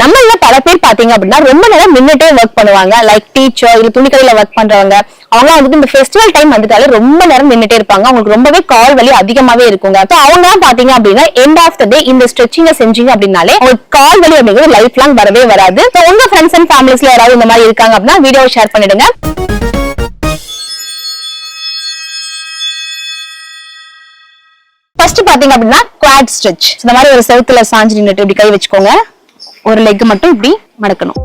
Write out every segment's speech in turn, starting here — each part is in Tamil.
நம்மள பல பேர் பாத்தீங்க அப்படின்னா ரொம்ப நேரம் மின்னட்டே ஒர்க் பண்ணுவாங்க. லைக் டீச்சர் இல்ல துணிக்கடையில ஒர்க் பண்றவங்க. அவங்க வந்துட்டு இந்த ஃபெஸ்டிவல் டைம் வந்துட்டாலே ரொம்ப நேரம் நின்னுட்டே இருப்பாங்க. அவங்களுக்கு ரொம்பவே கால் வலி அதிகமாவே இருக்குங்க. So அவங்க எல்லாம் பாத்தீங்க அப்படின்னா எண்ட் ஆஃப் த டே இந்த ஸ்ட்ரெச்சிங்க செஞ்சீங்க அப்படின்னாலே அவங்களுக்கு கால் வலி அப்படிங்கிறது லைஃப் லாங் வரவே வராது. So உங்க ஃப்ரெண்ட்ஸ் அண்ட் ஃபேமிலிஸ்ல யாராவது இந்த மாதிரி இருக்காங்க அப்படின்னா வீடியோ ஷேர் பண்ணிடுங்க. ஃபர்ஸ்ட் பாத்தீங்க அப்படின்னா குவாட் ஸ்ட்ரெச் இந்த மாதிரி ஒரு செவுத்துல சாஞ்சு நின்றுட்டு இப்படி கை வச்சுக்கோங்க. ஒரு லெக் மட்டும் இப்படி மடக்கணும்.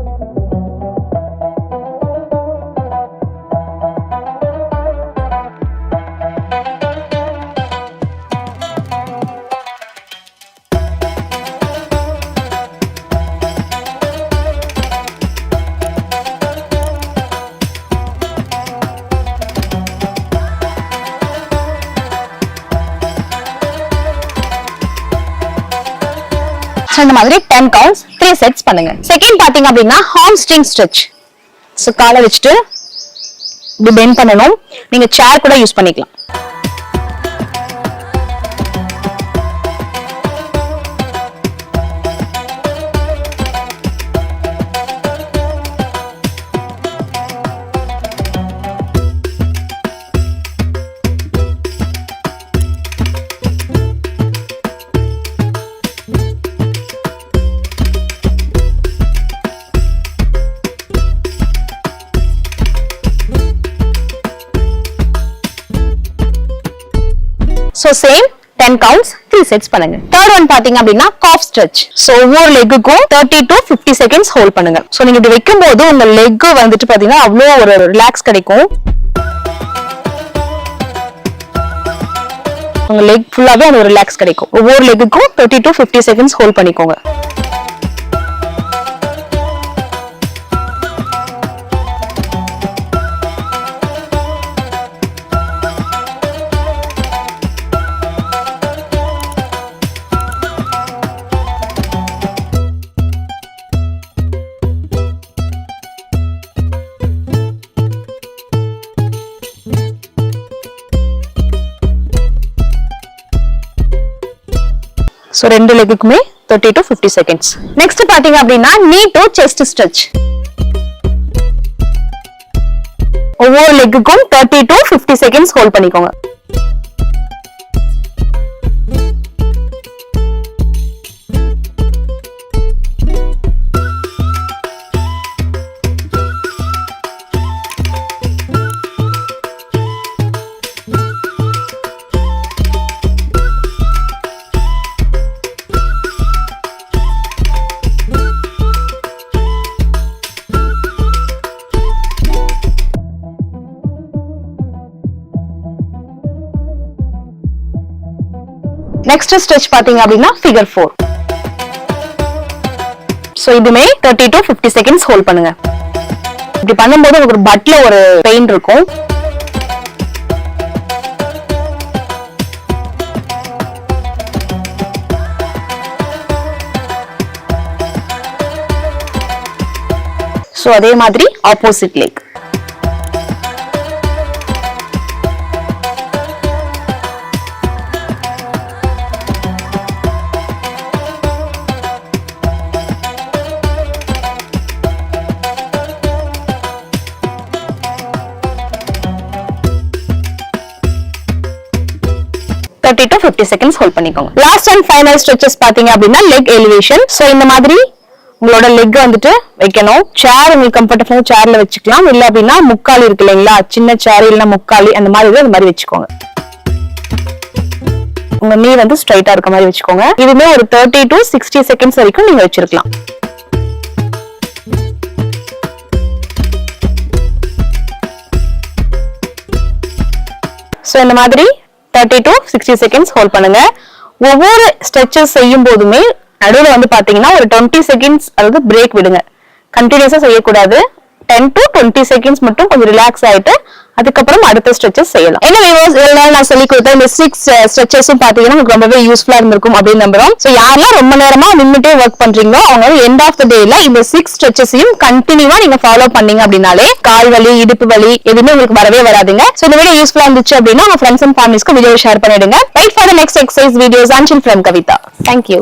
ஸோ இந்த மாதிரி டென் கவுண்ட்ஸ் த்ரீ செட்ஸ் பண்ணுங்க. செகண்ட் பாத்தீங்க அப்படின்னா ஹார்ம் ஸ்ட்ரிங் ஸ்ட்ரெச் ஸோ காலை வச்சுட்டு இப்படி பெண்ட் பண்ணணும். நீங்க சேர் கூட யூஸ் பண்ணிக்கலாம். So same ten counts three sets பண்ணுங்க. தேர்ட் ஒன் பாத்தீங்க அப்படின்னா காஃப் ஸ்ட்ரெச் ஸோ ஒவ்வொரு லெக்குக்கும் thirty to fifty seconds hold பண்ணுங்க. ஸோ நீங்க இப்படி வைக்கும் போது உங்க லெக்கு வந்துட்டு பாத்தீங்கன்னா அவ்வளோ ஒரு ரிலாக்ஸ் கிடைக்கும். உங்க லெக் ஃபுல்லாவே அந்த ரிலாக்ஸ் கிடைக்கும். ஒவ்வொரு லெக்குக்கும் thirty to fifty seconds hold பண்ணிக்கோங்க. ஸோ ரெண்டு லெக்குக்குமே thirty to fifty seconds next பாத்தீங்க அப்படின்னா நீ டு செஸ்ட் ஸ்ட்ரெச் ஒவ்வொரு லெக்குக்கும் thirty to fifty seconds hold பண்ணிக்கோங்க. நெக்ஸ்ட் ஸ்டெச் பாத்தீங்க அப்படின்னா ஃபிகர் ஃபோர் ஸோ இதுமே thirty to fifty seconds hold பண்ணுங்க. இப்படி பண்ணும்போது உங்களுக்கு ஒரு பட்ல ஒரு பெயின் இருக்கும். ஸோ அதே மாதிரி opposite leg thirty to fifty seconds hold பண்ணிக்கோங்க. லாஸ்ட் அண்ட் ஃபைனல் ஸ்ட்ரெச்சஸ் பாத்தீங்க அப்படின்னா லெக் எலிவேஷன் ஸோ இந்த மாதிரி உங்களோட லெக் வந்துட்டு வைக்கணும். சேர் உங்களுக்கு கம்ஃபர்டபுள் சேர்ல வச்சுக்கலாம். இல்ல அப்படின்னா முக்காலி இருக்கு இல்லைங்களா? சின்ன சேர் இல்லைன்னா முக்காலி அந்த மாதிரி அந்த மாதிரி வச்சுக்கோங்க. உங்க நீ வந்து ஸ்ட்ரைட்டா இருக்க மாதிரி வச்சுக்கோங்க. இதுமே ஒரு தேர்ட்டி டு சிக்ஸ்டி செகண்ட்ஸ் வரைக்கும் நீங்க வச்சிருக்கலாம். ஸோ இந்த மாதிரி thirty to sixty seconds hold பண்ணுங்க. ஒவ்வொரு ஸ்ட்ரெச்சஸ் செய்யும் போதுமே நடுவில் வந்து பாத்தீங்கன்னா ஒரு டுவெண்ட்டி செகண்ட்ஸ் அதாவது பிரேக் விடுங்க. கண்டினியூஸா செய்யக்கூடாது. டென் டு டுவெண்ட்டி செகண்ட்ஸ் மட்டும் கொஞ்சம் ரிலாக்ஸ் ஆயிட்டு அதுக்கப்புறம் அடுத்த ஸ்ட்ரெச்சஸ் செய்யலாம். என்ன வியூவர்ஸ் நான் சொல்லி கொடுத்த இந்த சிக்ஸ் ஸ்ட்ரெச்சஸும் uh, பாத்தீங்கன்னா உங்களுக்கு ரொம்பவே யூஸ்ஃபுல்லா இருந்திருக்கும் அப்படின்னு நம்புறோம். ஸோ யாரெல்லாம் ரொம்ப நேரமா நின்றுட்டே ஒர்க் பண்றீங்களோ அவங்க எண்ட் ஆஃப் த டேல இந்த சிக்ஸ் ஸ்ட்ரெச்சஸையும் கண்டினியூவா நீங்க ஃபாலோ பண்ணீங்க அப்படின்னாலே கால் வலி இடுப்பு வலி எதுவுமே உங்களுக்கு வரவே வராதுங்க. சோ இந்த வீடியோ யூஸ்ஃபுல்லா இருந்துச்சு அப்படின்னா உங்க ஃப்ரெண்ட்ஸ் அண்ட் ஃபேமிலிஸ்க்கு வீடியோ ஷேர் பண்ணிடுங்க. Wait for the next exercise videos and from Kavitha thank you